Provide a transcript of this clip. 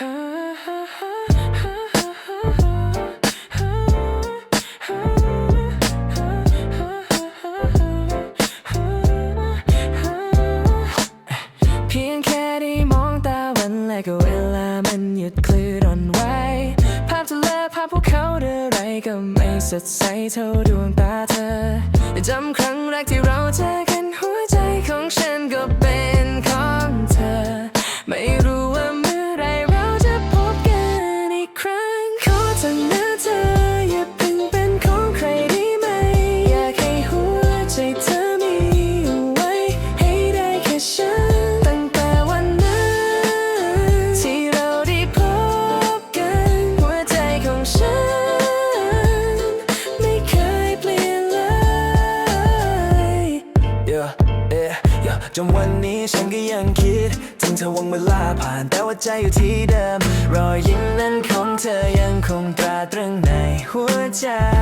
เพียงแค่ได้มองตาวันและก็เวลามันหยุดคลื่นอ่อนไหวภาพทะเลภาพภูเขาใดๆก็ไม่สดใสเท่าดวงตาเธอ จนวันนี้ฉันก็ยังคิด ถึงเธอวังเวลาผ่านแต่ว่าใจอยู่ที่เดิม รอยยิ้มนั้นของเธอ ยั